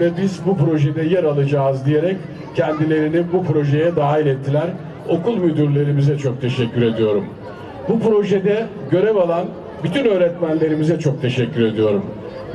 ve biz bu projede yer alacağız diyerek kendilerini bu projeye dahil ettiler. Okul müdürlerimize çok teşekkür ediyorum. Bu projede görev alan bütün öğretmenlerimize çok teşekkür ediyorum.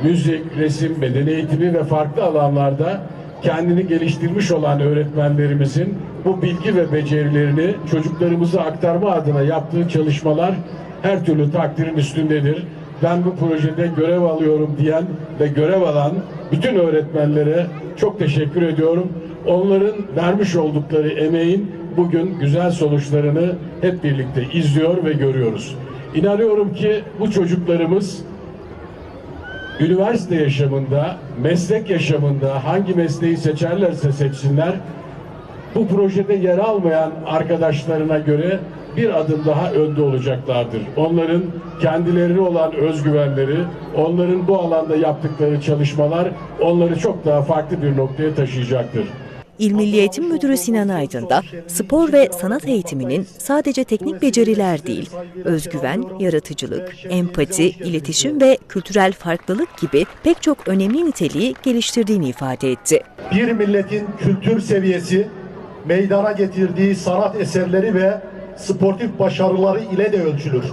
Müzik, resim, beden eğitimi ve farklı alanlarda kendini geliştirmiş olan öğretmenlerimizin bu bilgi ve becerilerini çocuklarımıza aktarma adına yaptığı çalışmalar her türlü takdirin üstündedir. Ben bu projede görev alıyorum diyen ve görev alan bütün öğretmenlere çok teşekkür ediyorum. Onların vermiş oldukları emeğin bugün güzel sonuçlarını hep birlikte izliyor ve görüyoruz. İnanıyorum ki bu çocuklarımız üniversite yaşamında, meslek yaşamında hangi mesleği seçerlerse seçsinler, bu projede yer almayan arkadaşlarına göre bir adım daha önde olacaklardır. Onların kendilerine olan özgüvenleri, onların bu alanda yaptıkları çalışmalar onları çok daha farklı bir noktaya taşıyacaktır. İl Milli Eğitim Müdürü Sinan Aydın da spor ve sanat eğitiminin sadece teknik beceriler değil, özgüven, yaratıcılık, empati, iletişim ve kültürel farklılık gibi pek çok önemli niteliği geliştirdiğini ifade etti. bir milletin kültür seviyesi, meydana getirdiği sanat eserleri ve sportif başarıları ile de ölçülür.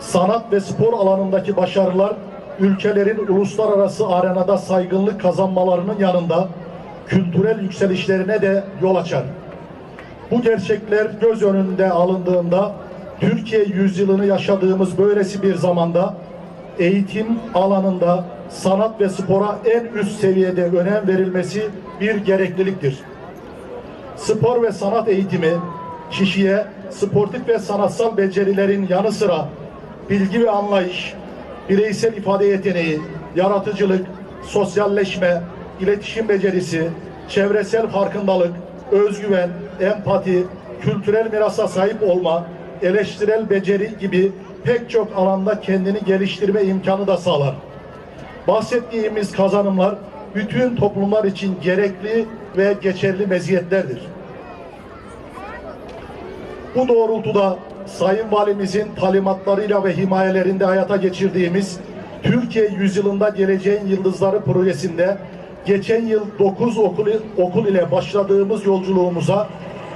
Sanat ve spor alanındaki başarılar ülkelerin uluslararası arenada saygınlık kazanmalarının yanında kültürel yükselişlerine de yol açar. Bu gerçekler göz önünde alındığında Türkiye yüzyılını yaşadığımız böylesi bir zamanda eğitim alanında sanat ve spora en üst seviyede önem verilmesi bir gerekliliktir. Spor ve sanat eğitimi kişiye sportif ve sanatsal becerilerin yanı sıra bilgi ve anlayış, bireysel ifade yeteneği, yaratıcılık, sosyalleşme, iletişim becerisi, çevresel farkındalık, özgüven, empati, kültürel mirasa sahip olma, eleştirel beceri gibi pek çok alanda kendini geliştirme imkanı da sağlar. Bahsettiğimiz kazanımlar bütün toplumlar için gerekli ve geçerli meziyetlerdir. Bu doğrultuda Sayın Valimizin talimatlarıyla ve himayelerinde hayata geçirdiğimiz Türkiye Yüzyılında Geleceğin Yıldızları projesinde geçen yıl 9 okul, okul ile başladığımız yolculuğumuza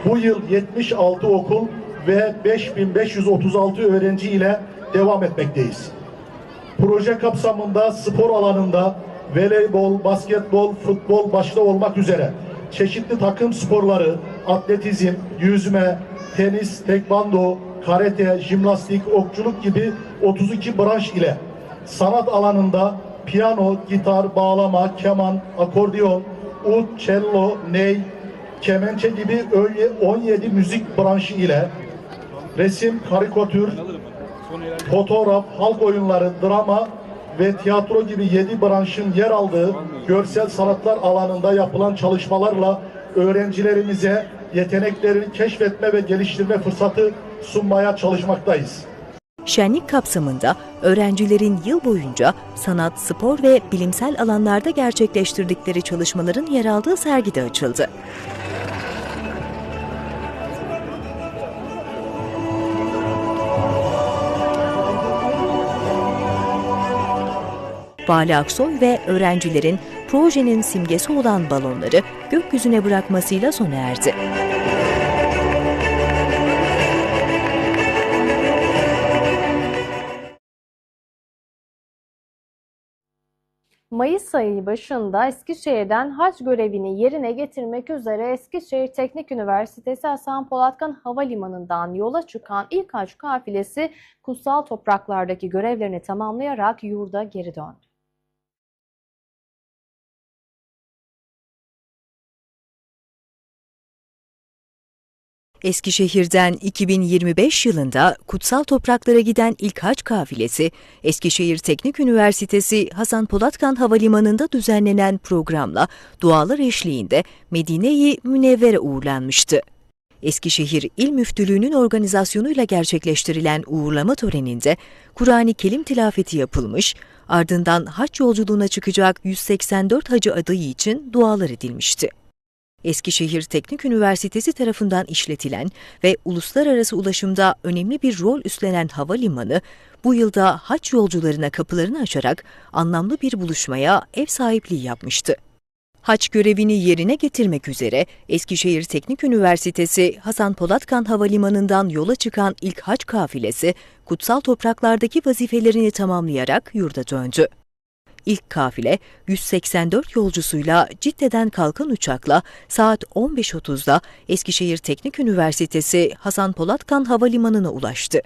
bu yıl 76 okul ve 5536 öğrenci ile devam etmekteyiz. Proje kapsamında spor alanında voleybol, basketbol, futbol başta olmak üzere çeşitli takım sporları, atletizm, yüzme, tenis, tekvando, karate, jimnastik, okçuluk gibi 32 branş ile sanat alanında piyano, gitar, bağlama, keman, akordeon, ud, cello, ney, kemençe gibi 17 müzik branşı ile resim, karikatür, fotoğraf, halk oyunları, drama ve tiyatro gibi yedi branşın yer aldığı görsel sanatlar alanında yapılan çalışmalarla öğrencilerimize yeteneklerini keşfetme ve geliştirme fırsatı sunmaya çalışmaktayız. Şenlik kapsamında öğrencilerin yıl boyunca sanat, spor ve bilimsel alanlarda gerçekleştirdikleri çalışmaların yer aldığı sergi de açıldı. Vali Aksoy ve öğrencilerin projenin simgesi olan balonları gökyüzüne bırakmasıyla sona erdi. Mayıs ayı başında Eskişehir'den hac görevini yerine getirmek üzere Eskişehir Teknik Üniversitesi Hasan Polatkan Havalimanı'ndan yola çıkan ilk hac kafilesi kutsal topraklardaki görevlerini tamamlayarak yurda geri döndü. Eskişehir'den 2025 yılında kutsal topraklara giden ilk hac kafilesi, Eskişehir Teknik Üniversitesi Hasan Polatkan Havalimanı'nda düzenlenen programla dualar eşliğinde Medine-i Münevvere uğurlanmıştı. Eskişehir İl Müftülüğü'nün organizasyonuyla gerçekleştirilen uğurlama töreninde Kur'an-ı Kerim tilafeti yapılmış, ardından hac yolculuğuna çıkacak 184 hacı adayı için dualar edilmişti. Eskişehir Teknik Üniversitesi tarafından işletilen ve uluslararası ulaşımda önemli bir rol üstlenen havalimanı, bu yılda haç yolcularına kapılarını açarak anlamlı bir buluşmaya ev sahipliği yapmıştı. Haç görevini yerine getirmek üzere Eskişehir Teknik Üniversitesi Hasan Polatkan Havalimanı'ndan yola çıkan ilk haç kafilesi kutsal topraklardaki vazifelerini tamamlayarak yurda döndü. İlk kafile 184 yolcusuyla Cidde'den kalkan uçakla saat 15.30'da Eskişehir Teknik Üniversitesi Hasan Polatkan Havalimanı'na ulaştı.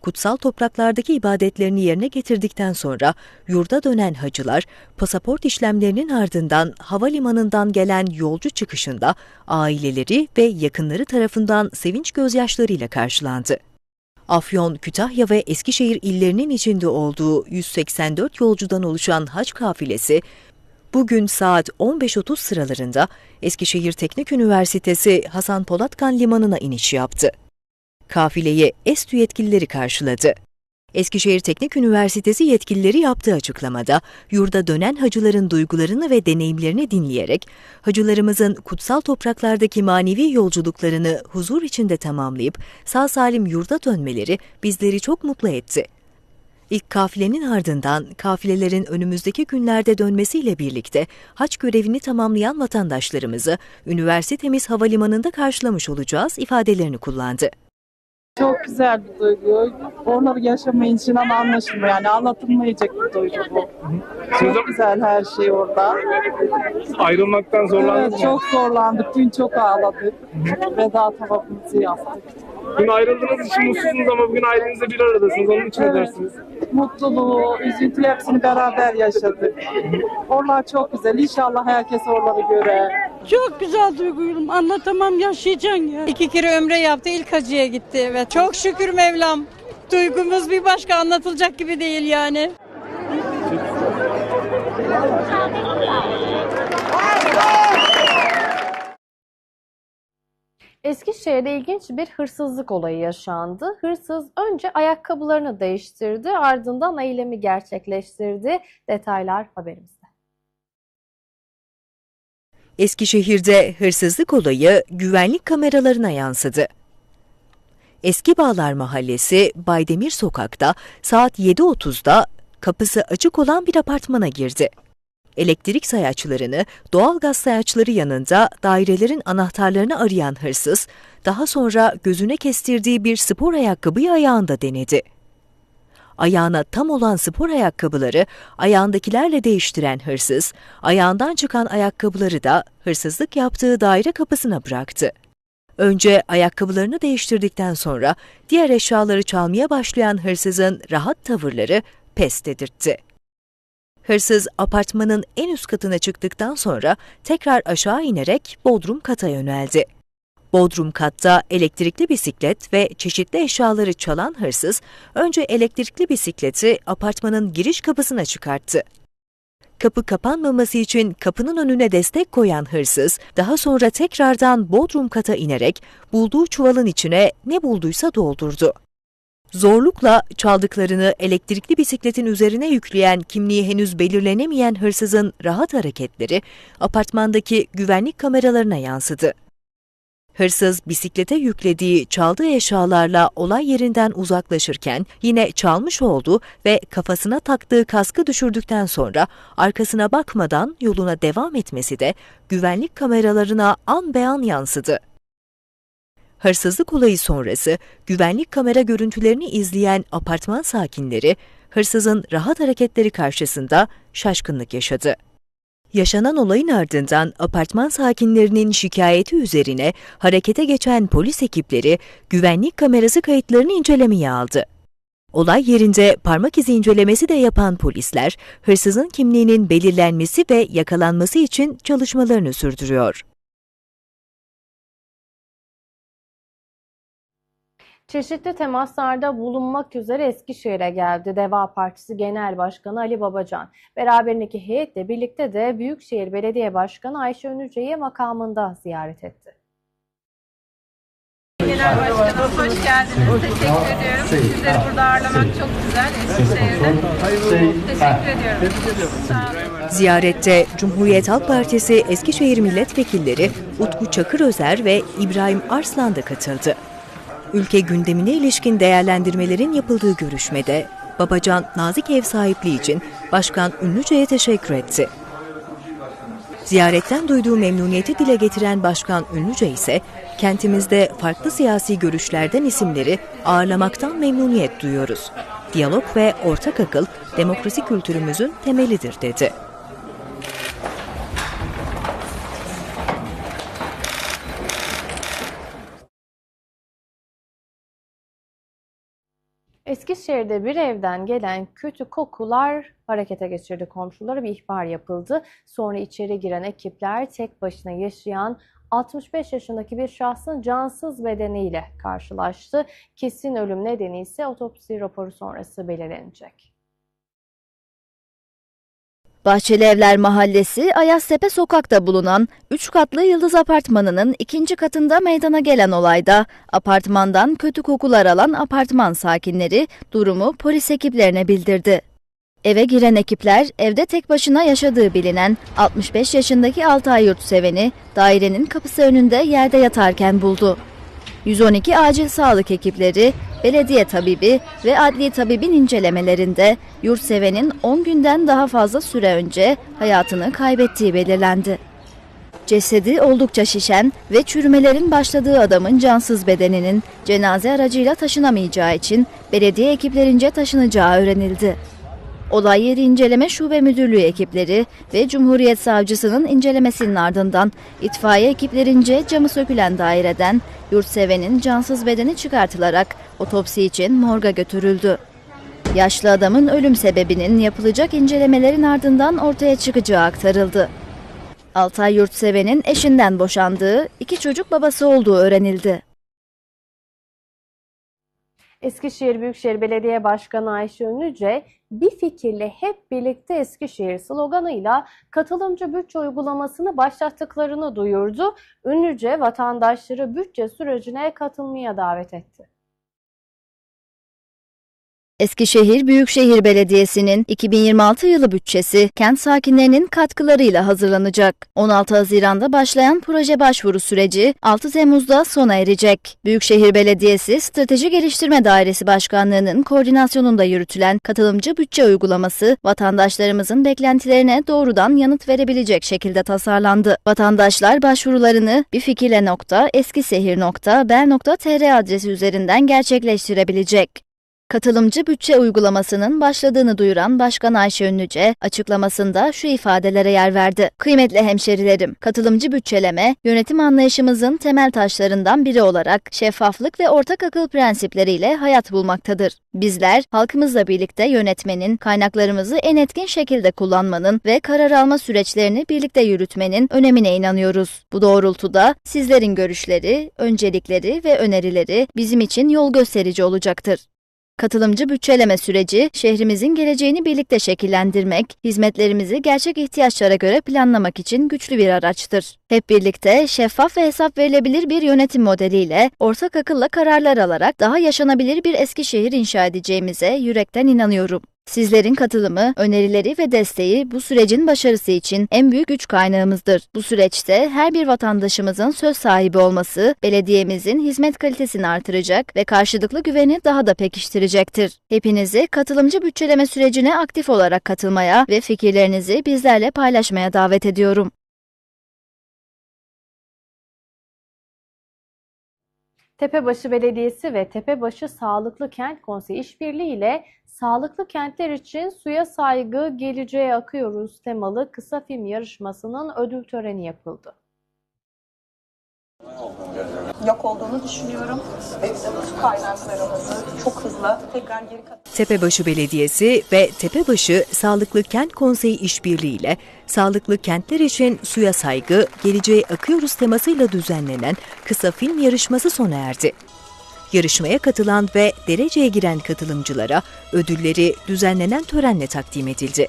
Kutsal topraklardaki ibadetlerini yerine getirdikten sonra yurda dönen hacılar, pasaport işlemlerinin ardından havalimanından gelen yolcu çıkışında aileleri ve yakınları tarafından sevinç gözyaşlarıyla karşılandı. Afyon, Kütahya ve Eskişehir illerinin içinde olduğu 184 yolcudan oluşan hac kafilesi, bugün saat 15.30 sıralarında Eskişehir Teknik Üniversitesi Hasan Polatkan Limanı'na iniş yaptı. Kafileyi ESTÜ yetkilileri karşıladı. Eskişehir Teknik Üniversitesi yetkilileri yaptığı açıklamada, yurda dönen hacıların duygularını ve deneyimlerini dinleyerek, hacılarımızın kutsal topraklardaki manevi yolculuklarını huzur içinde tamamlayıp sağ salim yurda dönmeleri bizleri çok mutlu etti. İlk kafilenin ardından kafilelerin önümüzdeki günlerde dönmesiyle birlikte haç görevini tamamlayan vatandaşlarımızı üniversitemiz havalimanında karşılamış olacağız ifadelerini kullandı. Çok güzel bir duygu. Onları yaşamayınca inan anlaşılmıyor. Yani anlatılmayacak bir duygu bu. Çok güzel her şey orada. Ayrılmaktan zorlandınız Evet, mı? çok zorlandık. Dün çok ağladık. Veda tavafımızı yaptık. Dün ayrıldığınız için mutsuzsunuz ama bugün ailenizle bir aradasınız. Onun için ne Evet. dersiniz? Mutluluğu, üzüntü hepsini beraber yaşadık. Oralar çok güzel. İnşallah herkes oraları görer. Çok güzel duyguyum. Anlatamam yaşayacaksın ya. İki kere ömre yaptı. ilk hacıya gitti. Evet. Çok şükür Mevlam. Duygumuz bir başka anlatılacak gibi değil yani. Eskişehir'de ilginç bir hırsızlık olayı yaşandı. Hırsız önce ayakkabılarını değiştirdi, ardından eylemi gerçekleştirdi. Detaylar haberimizde. Eskişehir'de hırsızlık olayı güvenlik kameralarına yansıdı. Eski Bağlar Mahallesi Baydemir Sokak'ta saat 7.30'da kapısı açık olan bir apartmana girdi. Elektrik sayaçlarını, doğalgaz sayaçları yanında dairelerin anahtarlarını arayan hırsız, daha sonra gözüne kestirdiği bir spor ayakkabıyı ayağında denedi. Ayağına tam olan spor ayakkabıları ayağındakilerle değiştiren hırsız, ayağından çıkan ayakkabıları da hırsızlık yaptığı daire kapısına bıraktı. Önce ayakkabılarını değiştirdikten sonra diğer eşyaları çalmaya başlayan hırsızın rahat tavırları pes dedirtti. Hırsız apartmanın en üst katına çıktıktan sonra tekrar aşağı inerek bodrum kata yöneldi. Bodrum katta elektrikli bisiklet ve çeşitli eşyaları çalan hırsız önce elektrikli bisikleti apartmanın giriş kapısına çıkarttı. Kapı kapanmaması için kapının önüne destek koyan hırsız, daha sonra tekrardan bodrum kata inerek bulduğu çuvalın içine ne bulduysa doldurdu. Zorlukla çaldıklarını elektrikli bisikletin üzerine yükleyen kimliği henüz belirlenemeyen hırsızın rahat hareketleri apartmandaki güvenlik kameralarına yansıdı. Hırsız bisiklete yüklediği çaldığı eşyalarla olay yerinden uzaklaşırken yine çalmış oldu ve kafasına taktığı kaskı düşürdükten sonra arkasına bakmadan yoluna devam etmesi de güvenlik kameralarına an beyan yansıdı. Hırsızlık olayı sonrası güvenlik kamera görüntülerini izleyen apartman sakinleri hırsızın rahat hareketleri karşısında şaşkınlık yaşadı. Yaşanan olayın ardından apartman sakinlerinin şikayeti üzerine harekete geçen polis ekipleri güvenlik kamerası kayıtlarını incelemeye aldı. Olay yerinde parmak izi incelemesi de yapan polisler, hırsızın kimliğinin belirlenmesi ve yakalanması için çalışmalarını sürdürüyor. Çeşitli temaslarda bulunmak üzere Eskişehir'e geldi Deva Partisi Genel Başkanı Ali Babacan. Beraberindeki heyetle birlikte de Büyükşehir Belediye Başkanı Ayşe Önüce'yi makamında ziyaret etti. Genel Başkanım hoş geldiniz. Teşekkür ediyorum. Sizleri burada ağırlamak çok güzel. Eskişehir'de. Teşekkür ediyorum. Sağ olun. Ziyarette Cumhuriyet Halk Partisi Eskişehir Milletvekilleri Utku Çakırözer ve İbrahim Arslan da katıldı. Ülke gündemine ilişkin değerlendirmelerin yapıldığı görüşmede Babacan nazik ev sahipliği için Başkan Ünlüce'ye teşekkür etti. Ziyaretten duyduğu memnuniyeti dile getiren Başkan Ünlüce ise kentimizde farklı siyasi görüşlerden isimleri ağırlamaktan memnuniyet duyuyoruz. Diyalog ve ortak akıl demokrasi kültürümüzün temelidir dedi. Eskişehir'de bir evden gelen kötü kokular harekete geçirdi komşuları bir ihbar yapıldı. Sonra içeri giren ekipler tek başına yaşayan 65 yaşındaki bir şahsın cansız bedeniyle karşılaştı. Kesin ölüm nedeni ise otopsi raporu sonrası belirlenecek. Bahçeli Evler Mahallesi Ayaztepe sokakta bulunan 3 katlı Yıldız Apartmanı'nın ikinci katında meydana gelen olayda apartmandan kötü kokular alan apartman sakinleri durumu polis ekiplerine bildirdi. Eve giren ekipler evde tek başına yaşadığı bilinen 65 yaşındaki Altay Yurtseveni dairenin kapısı önünde yerde yatarken buldu. 112 acil sağlık ekipleri, belediye tabibi ve adli tabibin incelemelerinde yurtsevenin 10 günden daha fazla süre önce hayatını kaybettiği belirlendi. Cesedi oldukça şişen ve çürümelerin başladığı adamın cansız bedeninin cenaze aracıyla taşınamayacağı için belediye ekiplerince taşınacağı öğrenildi. Olay yeri inceleme şube müdürlüğü ekipleri ve Cumhuriyet Savcısının incelemesinin ardından itfaiye ekiplerince camı sökülen daireden yurtsevenin cansız bedeni çıkartılarak otopsi için morga götürüldü. Yaşlı adamın ölüm sebebinin yapılacak incelemelerin ardından ortaya çıkacağı aktarıldı. Altay Yurtseven'in eşinden boşandığı, iki çocuk babası olduğu öğrenildi. Eskişehir Büyükşehir Belediye Başkanı Ayşe Ünlüce, bir fikirle hep birlikte Eskişehir sloganıyla katılımcı bütçe uygulamasını başlattıklarını duyurdu. Ünlüce vatandaşları bütçe sürecine katılmaya davet etti. Eskişehir Büyükşehir Belediyesi'nin 2026 yılı bütçesi kent sakinlerinin katkılarıyla hazırlanacak. 16 Haziran'da başlayan proje başvuru süreci 6 Temmuz'da sona erecek. Büyükşehir Belediyesi Strateji Geliştirme Dairesi Başkanlığı'nın koordinasyonunda yürütülen katılımcı bütçe uygulaması vatandaşlarımızın beklentilerine doğrudan yanıt verebilecek şekilde tasarlandı. Vatandaşlar başvurularını bifikirle.eskisehir.ber.tr adresi üzerinden gerçekleştirebilecek. Katılımcı bütçe uygulamasının başladığını duyuran Başkan Ayşe Ünlüce açıklamasında şu ifadelere yer verdi. Kıymetli hemşerilerim, katılımcı bütçeleme yönetim anlayışımızın temel taşlarından biri olarak şeffaflık ve ortak akıl prensipleriyle hayat bulmaktadır. Bizler halkımızla birlikte yönetmenin, kaynaklarımızı en etkin şekilde kullanmanın ve karar alma süreçlerini birlikte yürütmenin önemine inanıyoruz. Bu doğrultuda sizlerin görüşleri, öncelikleri ve önerileri bizim için yol gösterici olacaktır. Katılımcı bütçeleme süreci, şehrimizin geleceğini birlikte şekillendirmek, hizmetlerimizi gerçek ihtiyaçlara göre planlamak için güçlü bir araçtır. Hep birlikte şeffaf ve hesap verilebilir bir yönetim modeliyle, ortak akılla kararlar alarak daha yaşanabilir bir Eskişehir inşa edeceğimize yürekten inanıyorum. Sizlerin katılımı, önerileri ve desteği bu sürecin başarısı için en büyük güç kaynağımızdır. Bu süreçte her bir vatandaşımızın söz sahibi olması, belediyemizin hizmet kalitesini artıracak ve karşılıklı güveni daha da pekiştirecektir. Hepinizi katılımcı bütçeleme sürecine aktif olarak katılmaya ve fikirlerinizi bizlerle paylaşmaya davet ediyorum. Tepebaşı Belediyesi ve Tepebaşı Sağlıklı Kent Konseyi işbirliği ile Sağlıklı Kentler için Suya Saygı Geleceğe Akıyoruz temalı kısa film yarışmasının ödül töreni yapıldı. yok olduğunu düşünüyorum. Su kaynaklarımızı çok hızlı tekrar geri kat Tepebaşı Belediyesi ve Tepebaşı Sağlıklı Kent Konseyi işbirliğiyle Sağlıklı Kentler için Suya Saygı, Geleceğe Akıyoruz temasıyla düzenlenen kısa film yarışması sona erdi. Yarışmaya katılan ve dereceye giren katılımcılara ödülleri düzenlenen törenle takdim edildi.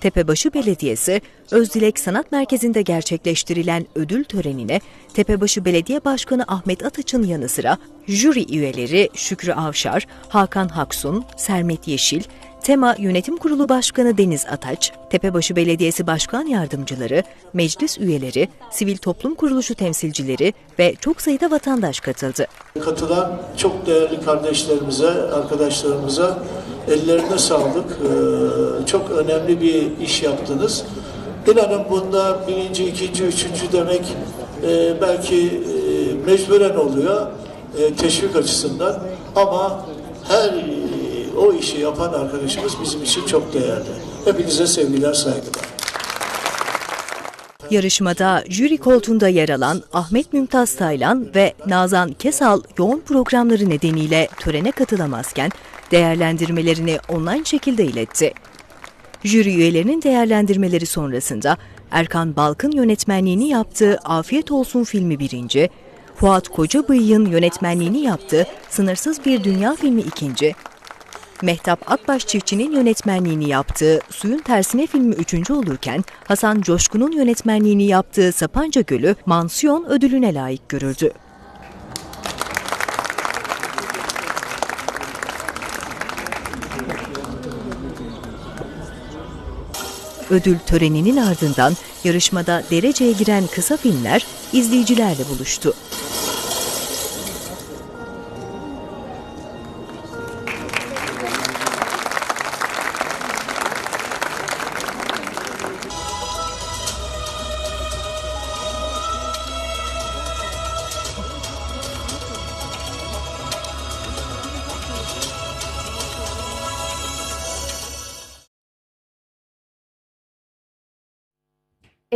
Tepebaşı Belediyesi, Özdilek Sanat Merkezi'nde gerçekleştirilen ödül törenine Tepebaşı Belediye Başkanı Ahmet Ataç'ın yanı sıra jüri üyeleri Şükrü Avşar, Hakan Haksun, Sermet Yeşil, Tema Yönetim Kurulu Başkanı Deniz Ataç, Tepebaşı Belediyesi Başkan Yardımcıları, meclis üyeleri, sivil toplum kuruluşu temsilcileri ve çok sayıda vatandaş katıldı. Katılan çok değerli kardeşlerimize, arkadaşlarımıza ellerine sağlık. Ee, Çok önemli bir iş yaptınız. İnanın bunda birinci, ikinci, üçüncü demek e, belki e, mecburen oluyor e, teşvik açısından ama her o işi yapan arkadaşımız bizim için çok değerli. Hepinize sevgiler, saygılar. Yarışmada jüri koltuğunda yer alan Ahmet Mümtaz Taylan ve Nazan Kesal yoğun programları nedeniyle törene katılamazken değerlendirmelerini online şekilde iletti. Jüri üyelerinin değerlendirmeleri sonrasında Erkan Balkın yönetmenliğini yaptığı Afiyet Olsun filmi birinci, Fuat Kocabıyık'ın yönetmenliğini yaptığı Sınırsız Bir Dünya filmi ikinci, Mehtap Akbaş Çiftçi'nin yönetmenliğini yaptığı Suyun Tersine filmi üçüncü olurken Hasan Coşkun'un yönetmenliğini yaptığı Sapanca Gölü mansiyon ödülüne layık görüldü. Ödül töreninin ardından yarışmada dereceye giren kısa filmler izleyicilerle buluştu.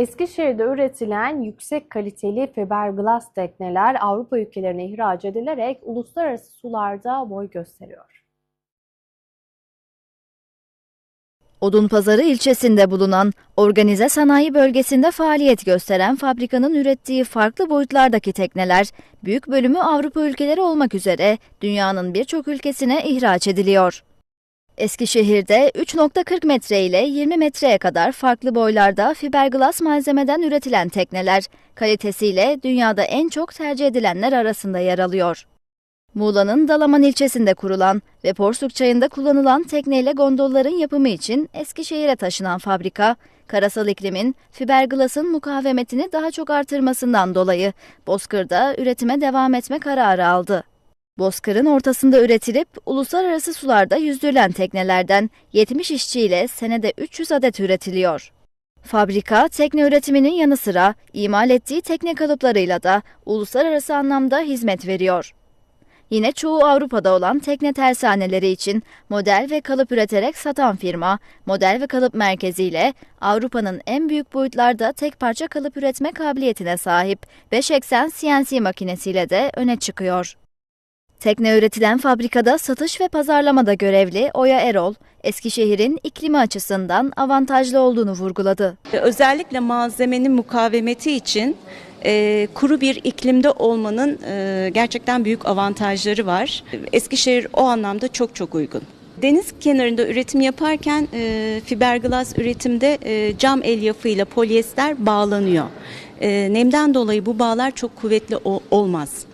Eskişehir'de üretilen yüksek kaliteli fiberglass tekneler Avrupa ülkelerine ihraç edilerek uluslararası sularda boy gösteriyor. Odunpazarı ilçesinde bulunan organize sanayi bölgesinde faaliyet gösteren fabrikanın ürettiği farklı boyutlardaki tekneler, büyük bölümü Avrupa ülkeleri olmak üzere dünyanın birçok ülkesine ihraç ediliyor. Eskişehir'de 3.40 metre ile 20 metreye kadar farklı boylarda fiberglass malzemeden üretilen tekneler, kalitesiyle dünyada en çok tercih edilenler arasında yer alıyor. Muğla'nın Dalaman ilçesinde kurulan ve Porsuk Çayı'nda kullanılan tekneyle gondolların yapımı için Eskişehir'e taşınan fabrika, karasal iklimin fiberglass'ın mukavemetini daha çok artırmasından dolayı Bozkır'da üretime devam etme kararı aldı. Bozkır'ın ortasında üretilip uluslararası sularda yüzdürülen teknelerden 70 işçiyle senede 300 adet üretiliyor. Fabrika, tekne üretiminin yanı sıra imal ettiği tekne kalıplarıyla da uluslararası anlamda hizmet veriyor. Yine çoğu Avrupa'da olan tekne tersaneleri için model ve kalıp üreterek satan firma, model ve kalıp merkeziyle Avrupa'nın en büyük boyutlarda tek parça kalıp üretme kabiliyetine sahip 5 eksen CNC makinesiyle de öne çıkıyor. Tekne üretilen fabrikada satış ve pazarlamada görevli Oya Erol, Eskişehir'in iklimi açısından avantajlı olduğunu vurguladı. Özellikle malzemenin mukavemeti için e, kuru bir iklimde olmanın e, gerçekten büyük avantajları var. Eskişehir o anlamda çok çok uygun. Deniz kenarında üretim yaparken e, fiberglass üretimde e, cam elyafıyla polyester bağlanıyor. E, nemden dolayı bu bağlar çok kuvvetli o, olmaz.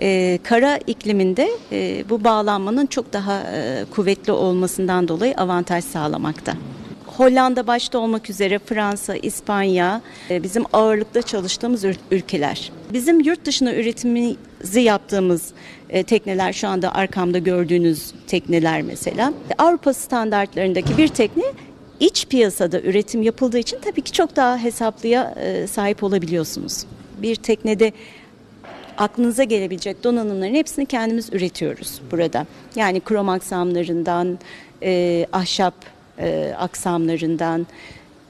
Ee, kara ikliminde e, bu bağlanmanın çok daha e, kuvvetli olmasından dolayı avantaj sağlamakta. Hollanda başta olmak üzere Fransa, İspanya e, bizim ağırlıkta çalıştığımız ül- ülkeler. Bizim yurt dışına üretimimizi yaptığımız e, tekneler şu anda arkamda gördüğünüz tekneler mesela. Avrupa standartlarındaki bir tekne iç piyasada üretim yapıldığı için tabii ki çok daha hesaplıya e, sahip olabiliyorsunuz. Bir teknede aklınıza gelebilecek donanımların hepsini kendimiz üretiyoruz burada. Yani krom aksamlarından, e, ahşap e, aksamlarından,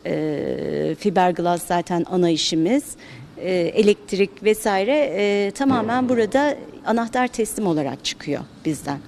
e, fiberglass zaten ana işimiz, e, elektrik vesaire e, tamamen burada anahtar teslim olarak çıkıyor bizden.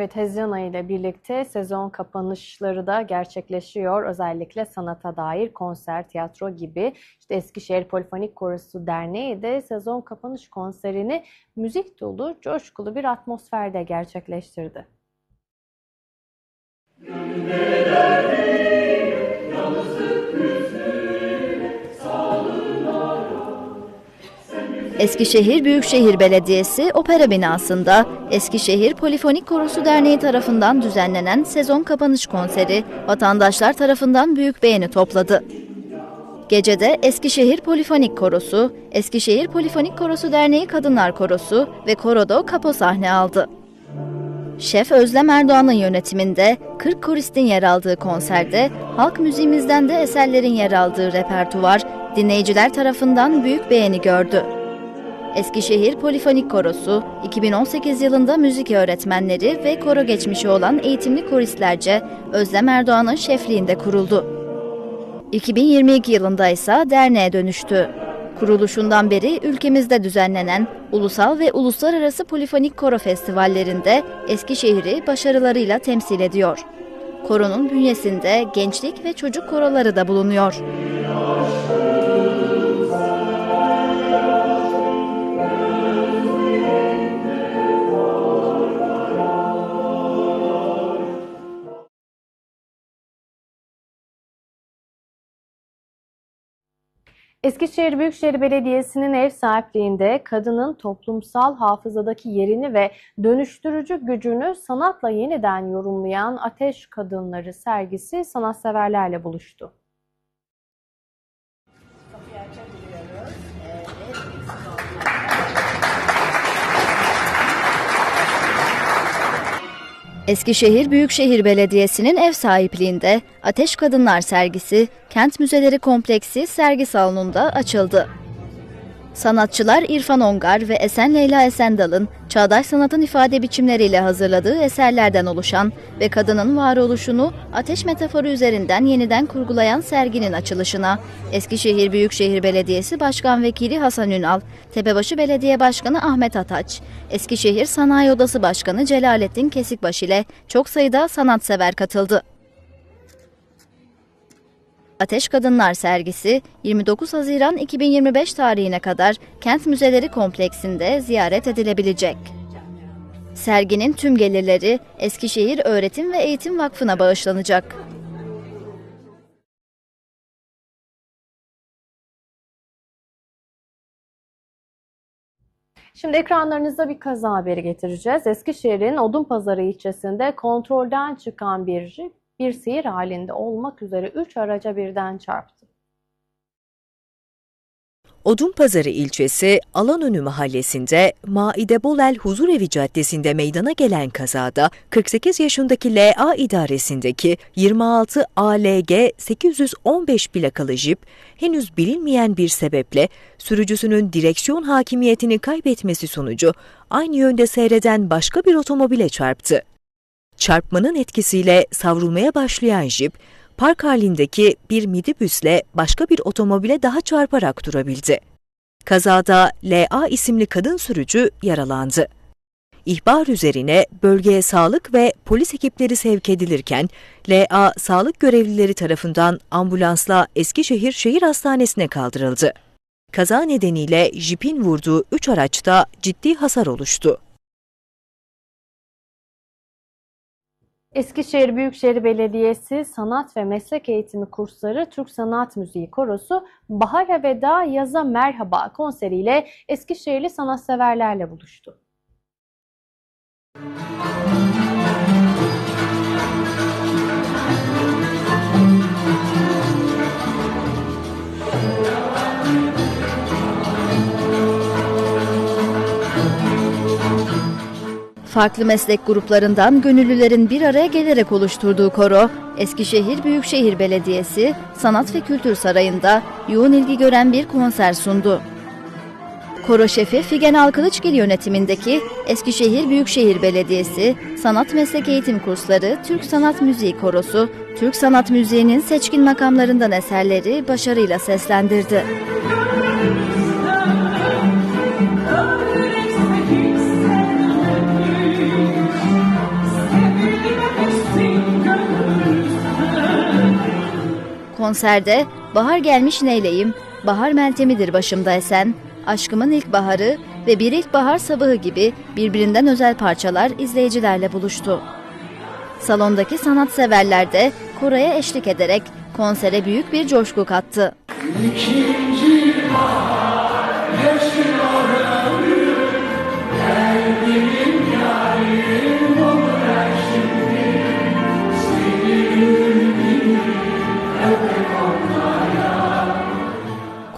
Evet, Haziran ile birlikte sezon kapanışları da gerçekleşiyor. Özellikle sanata dair konser, tiyatro gibi. İşte Eskişehir Polifonik Korosu Derneği de sezon kapanış konserini müzik dolu, coşkulu bir atmosferde gerçekleştirdi. Eskişehir Büyükşehir Belediyesi Opera Binası'nda Eskişehir Polifonik Korosu Derneği tarafından düzenlenen sezon kapanış konseri vatandaşlar tarafından büyük beğeni topladı. Gecede Eskişehir Polifonik Korosu, Eskişehir Polifonik Korosu Derneği Kadınlar Korosu ve Korodo Kapo sahne aldı. Şef Özlem Erdoğan'ın yönetiminde 40 koristin yer aldığı konserde halk müziğimizden de eserlerin yer aldığı repertuvar dinleyiciler tarafından büyük beğeni gördü. Eskişehir Polifonik Korosu, 2018 yılında müzik öğretmenleri ve koro geçmişi olan eğitimli koristlerce Özlem Erdoğan'ın şefliğinde kuruldu. 2022 yılında ise derneğe dönüştü. Kuruluşundan beri ülkemizde düzenlenen ulusal ve uluslararası polifonik koro festivallerinde Eskişehir'i başarılarıyla temsil ediyor. Koronun bünyesinde gençlik ve çocuk koroları da bulunuyor. Eskişehir Büyükşehir Belediyesi'nin ev sahipliğinde kadının toplumsal hafızadaki yerini ve dönüştürücü gücünü sanatla yeniden yorumlayan Ateş Kadınları sergisi sanatseverlerle buluştu. Eskişehir Büyükşehir Belediyesi'nin ev sahipliğinde Ateş Kadınlar sergisi Kent Müzeleri Kompleksi sergi salonunda açıldı. Sanatçılar İrfan Ongar ve Esen Leyla Esendal'ın çağdaş sanatın ifade biçimleriyle hazırladığı eserlerden oluşan ve kadının varoluşunu ateş metaforu üzerinden yeniden kurgulayan serginin açılışına Eskişehir Büyükşehir Belediyesi Başkan Vekili Hasan Ünal, Tepebaşı Belediye Başkanı Ahmet Ataç, Eskişehir Sanayi Odası Başkanı Celalettin Kesikbaş ile çok sayıda sanatsever katıldı. Ateş Kadınlar sergisi 29 Haziran 2025 tarihine kadar Kent Müzeleri Kompleksinde ziyaret edilebilecek. Serginin tüm gelirleri Eskişehir Öğretim ve Eğitim Vakfı'na bağışlanacak. Şimdi ekranlarınıza bir kaza haberi getireceğiz. Eskişehir'in Odunpazarı ilçesinde kontrolden çıkan bir jip bir seyir halinde olmak üzere 3 araca birden çarptı. Odunpazarı ilçesi Alanönü mahallesinde Maide Bolel Huzurevi Caddesi'nde meydana gelen kazada 48 yaşındaki LA idaresindeki 26 ALG 815 plakalı jip henüz bilinmeyen bir sebeple sürücüsünün direksiyon hakimiyetini kaybetmesi sonucu aynı yönde seyreden başka bir otomobile çarptı. Çarpmanın etkisiyle savrulmaya başlayan jip, park halindeki bir midibüsle başka bir otomobile daha çarparak durabildi. Kazada LA isimli kadın sürücü yaralandı. İhbar üzerine bölgeye sağlık ve polis ekipleri sevk edilirken LA sağlık görevlileri tarafından ambulansla Eskişehir Şehir Hastanesi'ne kaldırıldı. Kaza nedeniyle jipin vurduğu 3 araçta ciddi hasar oluştu. Eskişehir Büyükşehir Belediyesi Sanat ve Meslek Eğitimi Kursları Türk Sanat Müziği Korosu Bahara Veda Yaza Merhaba konseriyle Eskişehirli sanatseverlerle buluştu. Farklı meslek gruplarından gönüllülerin bir araya gelerek oluşturduğu koro, Eskişehir Büyükşehir Belediyesi Sanat ve Kültür Sarayı'nda yoğun ilgi gören bir konser sundu. Koro şefi Figen Alkılıçgil yönetimindeki Eskişehir Büyükşehir Belediyesi Sanat Meslek Eğitim Kursları Türk Sanat Müziği Korosu, Türk Sanat Müziği'nin seçkin makamlarından eserleri başarıyla seslendirdi. Konserde Bahar gelmiş neyleyim, Bahar meltemidir başımda esen, Aşkımın ilk baharı ve Bir ilkbahar sabahı gibi birbirinden özel parçalar izleyicilerle buluştu. Salondaki sanatseverler de koraya eşlik ederek konsere büyük bir coşku kattı. İkinci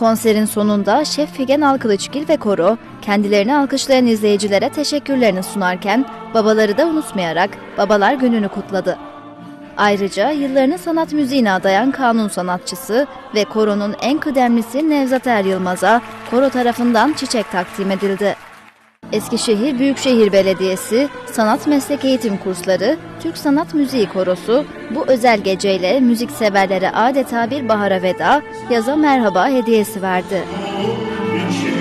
Konserin sonunda Şef Figen Alkılıçgil ve koro kendilerini alkışlayan izleyicilere teşekkürlerini sunarken babaları da unutmayarak Babalar Günü'nü kutladı. Ayrıca yıllarını sanat müziğine adayan kanun sanatçısı ve koronun en kıdemlisi Nevzat Er Yılmaz'a koro tarafından çiçek takdim edildi. Eskişehir Büyükşehir Belediyesi, Sanat Meslek Eğitim Kursları, Türk Sanat Müziği Korosu bu özel geceyle müzikseverlere adeta bir bahara veda, yaza merhaba hediyesi verdi. Geçen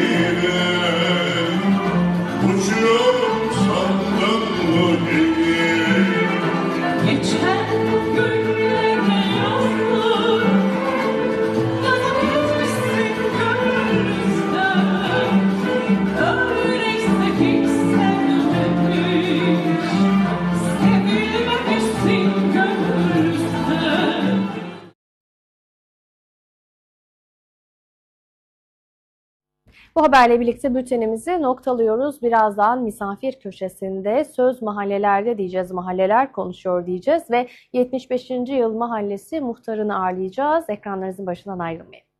Bu haberle birlikte bültenimizi noktalıyoruz. Birazdan misafir köşesinde söz mahallelerde diyeceğiz, mahalleler konuşuyor diyeceğiz ve 75. yıl mahallesi muhtarını ağırlayacağız. Ekranlarınızın başından ayrılmayın.